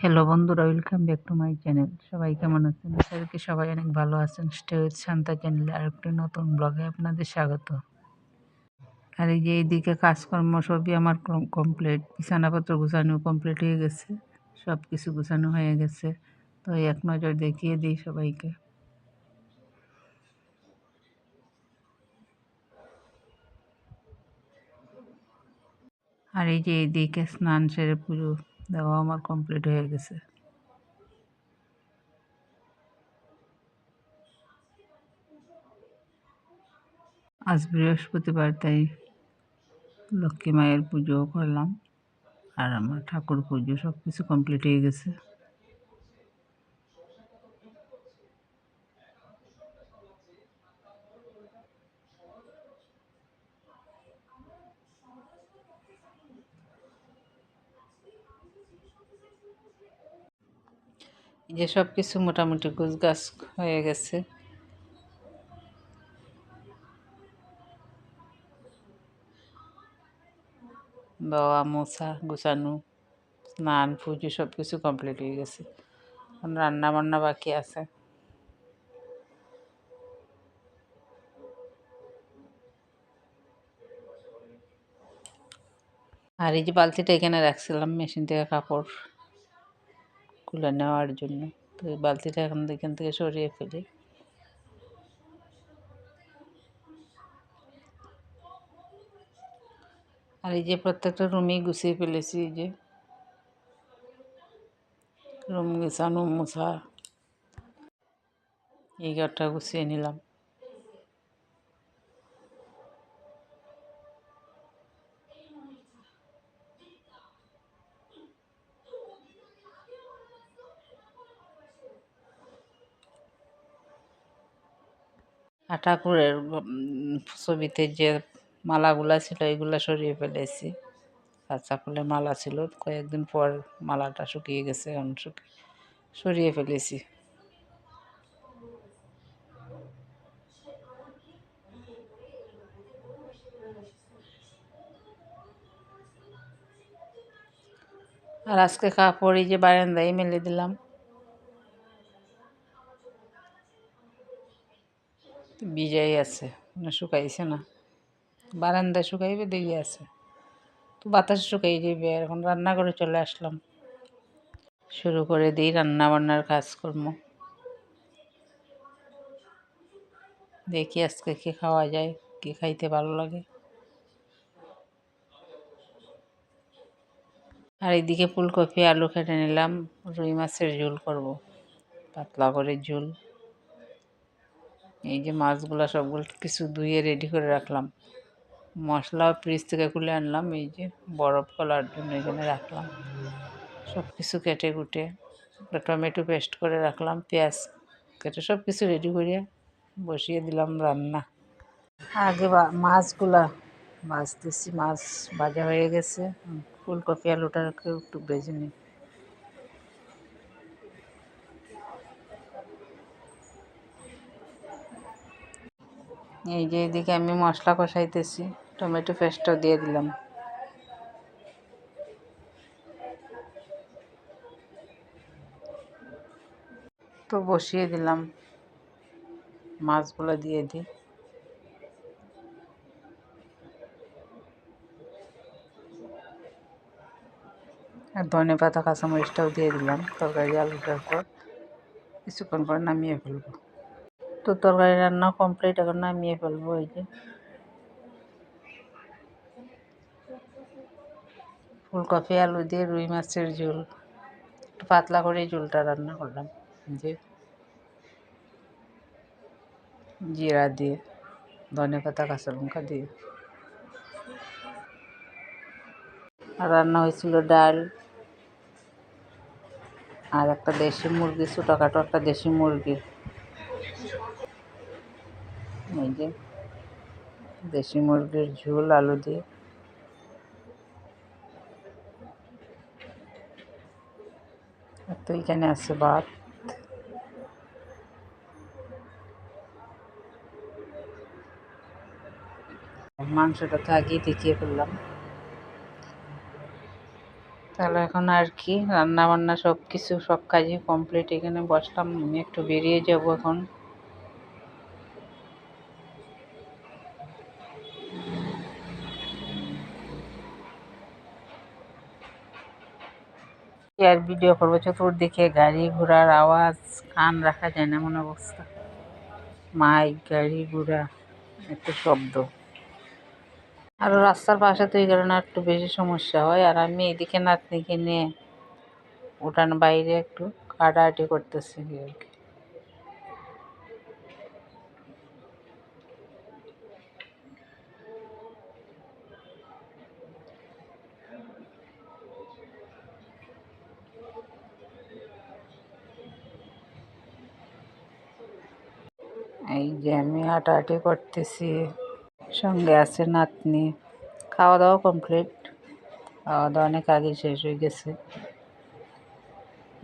Hello বন্ধুরা welcome back to my channel সবাই কেমন আছেন? আশা সবাই অনেক ভালো আছেন। স্টে উইথ শান্তা চ্যানেলে আরেকটি নতুন ব্লগে আপনাদের স্বাগত। আর এই যে এইদিকে কাজকর্ম সবই আমার কমপ্লিট বিছানাপত্র গুছানো কমপ্লিট হয়ে গেছে। সব কিছু গুছানো হয়ে গেছে। তো এক নজর দেখিয়ে দিই সবাইকে। আর এই যে এইদিকে স্নান সেরে পুজো দেওয়া আমার কমপ্লিট হয়ে গেছে। আজ বৃহস্পতিবার, তাই লক্ষ্মী মায়ের পুজোও করলাম। আর আমার ঠাকুর পুজো সব কিছু কমপ্লিট হয়ে গেছে। যে সব কিছু মোটামুটি গুছ গাছ হয়ে গেছে। দেওয়া মোছা, গুছানো, স্নান, পুজো, সব কিছু কমপ্লিট হয়ে গেছে। রান্না বান্না বাকি আছে। আর এই যে বালতিটা এখানে রাখছিলাম, মেশিন থেকে কাপড়। খুলে নেওয়ার জন্য। তো বালতিটা এখন এখান থেকে সরিয়ে ফেলি। আর এই যে প্রত্যেকটা রুমেই গুছিয়ে ফেলেছি এই যে। রুম গুছানো, মোছা। এই ঘরটা গুছিয়ে নিলাম। ঠাকুরের ছবিতে যে মালাগুলা ছিল, এগুলা সরিয়ে ফেলেছি। কাঁচা ফুলের মালা ছিল। কয়েকদিন পর মালাটা শুকিয়ে গেছে, এখন সরিয়ে ফেলেছি। আর আজকে কাপড় এই যে বারান্দায় মেলে দিলাম। বিজয় আছে না শুকাইছে না। বারান্দায় শুকাইবে দেখি আছে। তো বাতাস শুকাই যাবে এখন রান্না করে চলে আসলাম। শুরু করে দিই রান্না বান্নার কাজকর্ম। দেখি আজকে কী খাওয়া যায়, কী খাইতে ভালো লাগে। আর এইদিকে ফুলকপি, আলু কেটে নিলাম। রুই মাছের ঝোল করব, পাতলা করে ঝোল। এই যে মাছগুলো সবগুলো কিছু ধুয়ে রেডি করে রাখলাম। মশলা ফ্রিজ থেকে খুলে আনলাম, এই যে বরফ কলার জন্য এখানে রাখলাম। সব কিছু কেটে কুটে টমেটো পেস্ট করে রাখলাম, পেঁয়াজ কেটে সব কিছু রেডি করে বসিয়ে দিলাম রান্না। আগে মাছগুলা ভাজতেছি, মাছ ভাজা হয়ে গেছে। ফুলকপি আলুটাকে একটু ভেজে নিই। এই যে এদিকে আমি মশলা কষাইতেছি, টমেটো পেস্টও দিয়ে দিলাম। তো বসিয়ে দিলাম। মাছগুলো দিয়ে দিই। আর ধনে পাতা, কাঁচামরিচটাও দিয়ে দিলাম। তরকারি আলুটার পর কিছুক্ষণ পর নামিয়ে ফেলব। তো তরকারি রান্না কমপ্লিট এখন নামিয়ে ফেলব, এই যে। ফুলকপি, আলু দিয়ে রুই মাছের ঝোল। একটু পাতলা করে ঝোলটা রান্না করলাম যে। জিরা দিয়ে, ধনে পাতা, কাঁচা লঙ্কা দিয়ে। আর রান্না হয়েছিল ডাল। আর একটা দেশি মুরগি, ছোটোখাটো একটা দেশি মুরগি এই যে দেশি মুরগির ঝোল, আলু দিয়ে। তো এখানে আছে ভাত। মাংসটা তো আগেই দেখিয়ে ফেললাম। তাহলে এখন আর কি রান্না বান্না সব কিছু সব কাজই কমপ্লিট এখানে বসলাম, আমি একটু বেরিয়ে যাব এখন। কি আর ভিডিও করব। চতুর্দিকে গাড়ি ঘোড়ার আওয়াজ, কান রাখা যায় না, এমন অবস্থা। মাইক, গাড়ি ঘোড়া, এত শব্দ। আর রাস্তার পাশে তো এই কারণে একটু বেশি সমস্যা হয়। আর আমি এদিকে নাতনিকে নিয়ে উঠান বাইরে একটু কাটাহাটি করতেছি আর কি। এই যে আমি হাঁটাহাঁটি করতেছি। সঙ্গে আছে নাতনি। খাওয়া দাওয়া কমপ্লিট খাওয়া দাওয়া অনেক আগে শেষ হয়ে গেছে।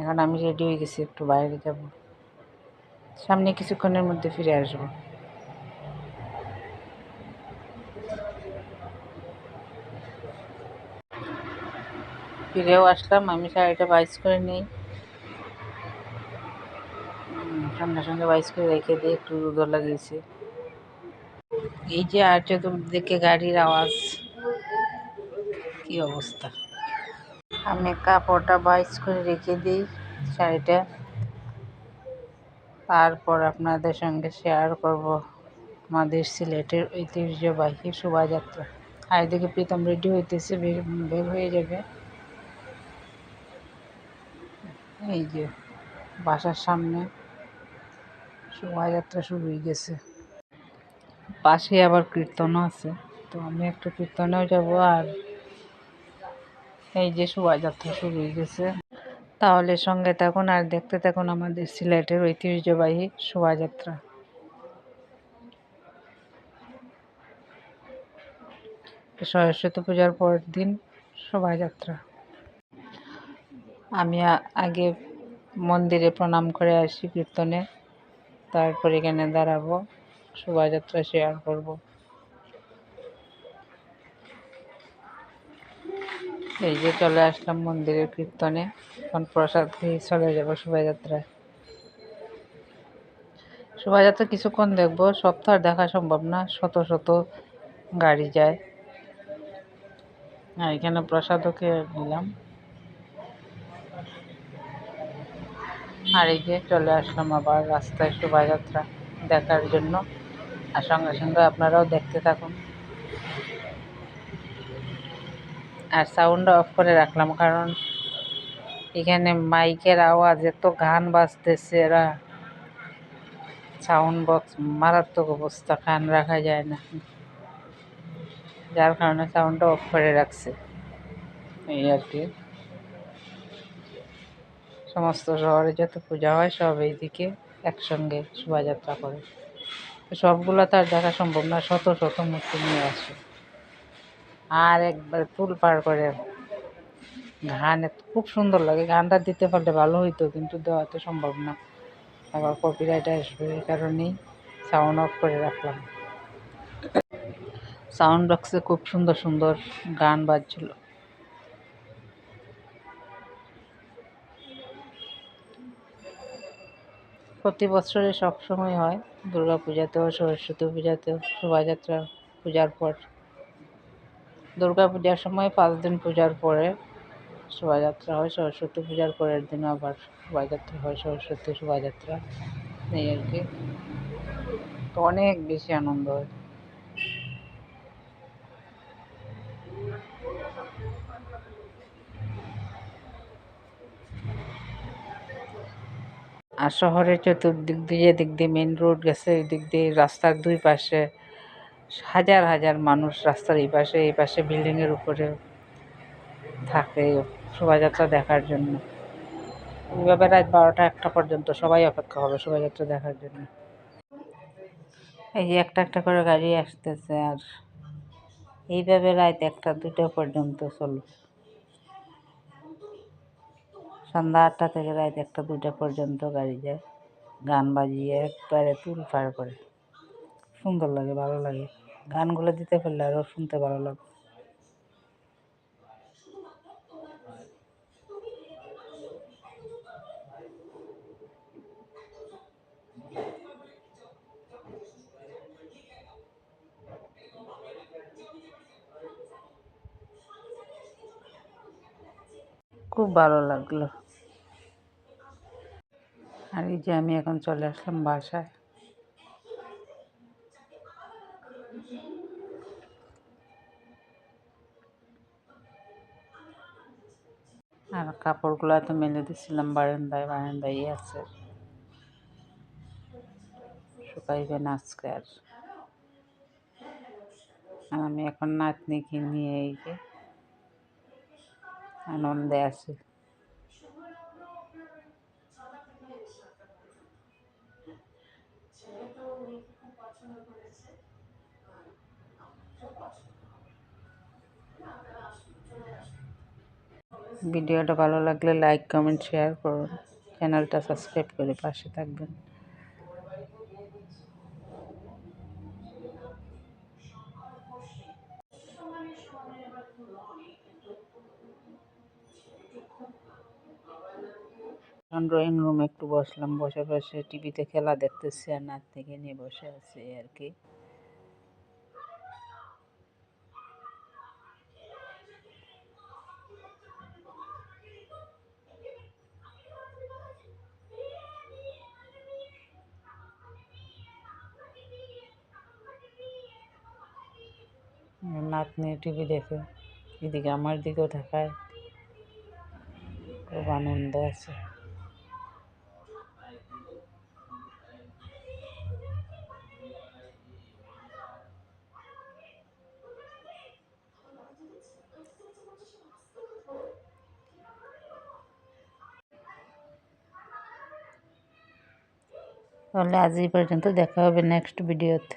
এখন আমি রেডি হয়ে গেছি একটু বাইরে যাব। সামনে কিছুক্ষণের মধ্যে ফিরে আসব। ফিরেও আসলাম, আমি শাড়িটা বাইস করে নিই। সঙ্গে সঙ্গে বাইস করে রেখে দিয়ে একটু রোদও লাগিয়েছি। এই যে আর চতুর্দিকে গাড়ির আওয়াজ, কি অবস্থা? আমি কাপড়টা বাইস করে রেখে দিই শাড়িটা। তারপর আপনাদের সঙ্গে শেয়ার করব আমাদের সিলেটের ঐতিহ্যবাহী শোভাযাত্রা। আর এদিকে প্রীতম রেডি হইতেছে বের হয়ে যাবে। এই যে বাসার সামনে। শোভাযাত্রা শুরু হয়ে গেছে। পাশে আবার কীর্তনও আছে। তো আমি একটু কীর্তনেও যাব আর এই যে শোভাযাত্রা শুরু হয়ে গেছে। তাহলে সঙ্গে থাকুন আর দেখতে থাকুন আমাদের সিলেটের ঐতিহ্যবাহী শোভাযাত্রা। সরস্বতী পূজার পরের দিন শোভাযাত্রা। আমি আগে মন্দিরে প্রণাম করে আসি কীর্তনে। তারপর এখানে দাঁড়াবো, শোভাযাত্রা শেয়ার করব। এই যে চলে আসলাম মন্দিরের কীর্তনে, এখন প্রসাদ খেয়ে চলে যাব শোভাযাত্রায়। শোভাযাত্রা কিছুক্ষণ দেখব আর দেখা সম্ভব না, শত শত গাড়ি যায়। এখানে প্রসাদও খেয়ে নিলাম। আর এই যে চলে আসলাম আবার রাস্তায় শোভাযাত্রা দেখার জন্য। আর সঙ্গে সঙ্গে আপনারাও দেখতে থাকুন। আর সাউন্ড অফ করে রাখলাম, কারণ এখানে মাইকের আওয়াজ, এত গান বাজতেছে এরা। সাউন্ড বক্স মারাত্মক অবস্থা, কান রাখা যায় না। যার কারণে সাউন্ডটা অফ করে রাখছে। এই আর কি। সমস্ত শহরে যত পূজা হয় সব এই দিকে একসঙ্গে শোভাযাত্রা করে। সবগুলো তো আর দেখা সম্ভব না, শত শত মূর্তি নিয়ে আসে। আর একবার তুল পার করে গান খুব সুন্দর লাগে। গানটা দিতে পারলে ভালো হইতো, কিন্তু দেওয়া তো সম্ভব না। আবার কপিরাইট আসবে এই কারণেই সাউন্ড অফ করে রাখলাম। সাউন্ড বক্সে খুব সুন্দর সুন্দর গান বাজছিল। প্রতি বছরে সবসময় হয়। দুর্গা পূজাতেও সরস্বতী পূজাতেও শোভাযাত্রা পূজার পর। দুর্গা পূজার সময় পাঁচ দিন পূজার পরে শোভাযাত্রা হয়, সরস্বতী পূজার পরের দিন আবার শোভাযাত্রা হয়, সরস্বতী শোভাযাত্রা। এই আর কি। তো অনেক বেশি আনন্দ হয়। আর শহরের চতুর্দিক দিয়ে দিক দিয়ে মেন রোড গেছে এই দিক দিয়ে রাস্তার দুই পাশে হাজার হাজার মানুষ রাস্তার এই পাশে এই পাশে বিল্ডিংয়ের উপরে থাকে শোভাযাত্রা দেখার জন্য। এইভাবে রাত বারোটা একটা পর্যন্ত সবাই অপেক্ষা হবে শোভাযাত্রা দেখার জন্য। এই যে একটা একটা করে গাড়ি আসতেছে আর এইভাবে রাত একটা দুটো পর্যন্ত চলবে। সন্ধ্যা আটটা থেকে রাত একটা, দুটা পর্যন্ত গাড়ি যায়। গান বাজিয়ে একবারে তুলফার করে। সুন্দর লাগে, ভালো লাগে। গানগুলো দিতে পারলে আরও শুনতে ভালো লাগে খুব ভালো লাগল। আর এই যে আমি এখন চলে আসলাম বাসায়। আর কাপড়গুলো তো মেলে দিছিলাম, বারান্দায় বারান্দায় আছে। শুকাইবেন আজকে আর। আর আমি এখন নাতনিকে নিয়ে এই যে আনন্দে আছি। ভিডিওটা ভালো লাগলে লাইক, কমেন্ট, শেয়ার করুন। চ্যানেলটা সাবস্ক্রাইব করে পাশে থাকবেন। ড্রয়িং রুমে একটু বসলাম। বসে বসে টিভিতে খেলা দেখতেছি আর নাচ থেকে নিয়ে বসে আছি আর কি। নাতনি টিভি দেখে, এদিকে আমার দিকেও তাকায়। খুব আনন্দ আছে। তাহলে আজ এই পর্যন্ত দেখা হবে নেক্সট ভিডিওতে